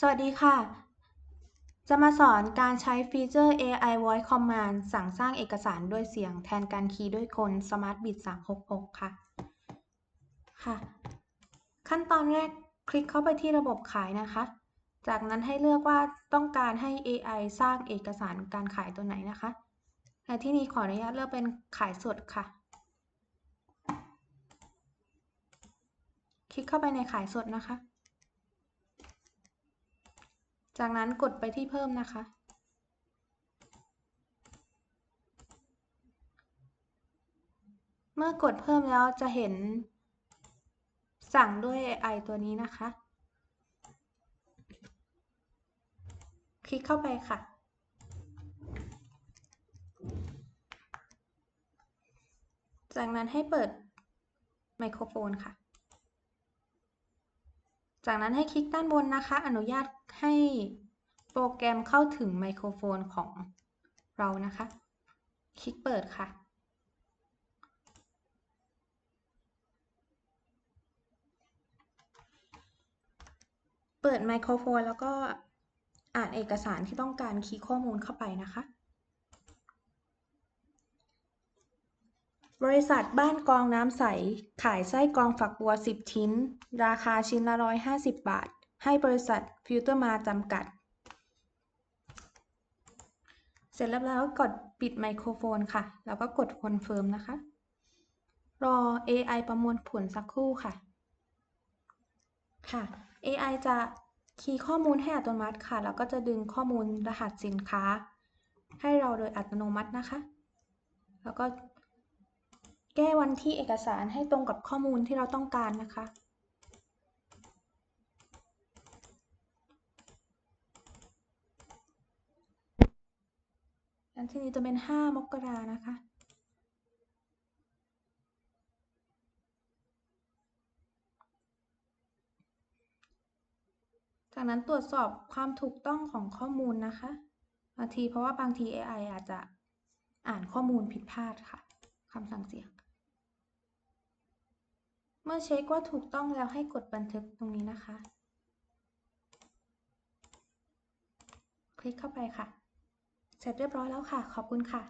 สวัสดีค่ะ จะมาสอนการใช้ฟีเจอร์ AI Voice Command สั่งสร้างเอกสารด้วยเสียงแทนการคีย์ด้วยคน Smart Bit 366 ค่ะ ค่ะ ขั้นตอนแรกคลิกเข้าไปที่ระบบขายนะคะ จากนั้นให้เลือกว่าต้องการให้ AI สร้างเอกสารการขายตัวไหนนะคะ ในที่นี้ขออนุญาตเลือกเป็นขายสดค่ะ คลิกเข้าไปในขายสดนะคะ จากนั้นกดไปที่เพิ่มนะคะ เมื่อกดเพิ่มแล้วจะเห็น สั่งด้วย AI ตัวนี้นะคะ คลิกเข้าไปค่ะจากนั้นให้เปิดไมโครโฟนค่ะ จากนั้นให้คลิกด้านบนนะคะ อนุญาตให้โปรแกรมเข้าถึงไมโครโฟนของเรานะคะ คลิกเปิดค่ะ เปิดไมโครโฟนแล้วก็อ่านเอกสารที่ต้องการคีย์ข้อมูลเข้าไปนะคะ บริษัทบ้านกองน้ำใส ขายไส้กรองฝักบัว 10 ชิ้น ราคาชิ้นละ 150 บาท ให้บริษัทฟิลเตอร์มาจำกัด เสร็จแล้วแล้วกดปิดไมโครโฟนค่ะ แล้วก็กดคอนเฟิร์มนะคะ รอ AI ประมวลผลสักครู่ค่ะ ค่ะ AI จะคีย์ข้อมูลให้อัตโนมัติค่ะ แล้วก็จะดึงข้อมูลรหัสสินค้า ให้เราโดยอัตโนมัตินะคะ แล้วก็ แก้วันที่เอกสารให้ตรงกับข้อมูลที่เราต้องการนะคะ อันที่นี้จะเป็น 5 มกรานะคะ จากนั้นตรวจสอบความถูกต้องของข้อมูลนะคะบางทีเพราะว่าบางที AI อาจจะอ่านข้อมูลผิดพลาดค่ะคำสั่งเสียง เมื่อเช็คว่าถูกต้องแล้วให้กดบันทึกตรงนี้นะคะ คลิกเข้าไปค่ะ เสร็จเรียบร้อยแล้วค่ะ ขอบคุณค่ะ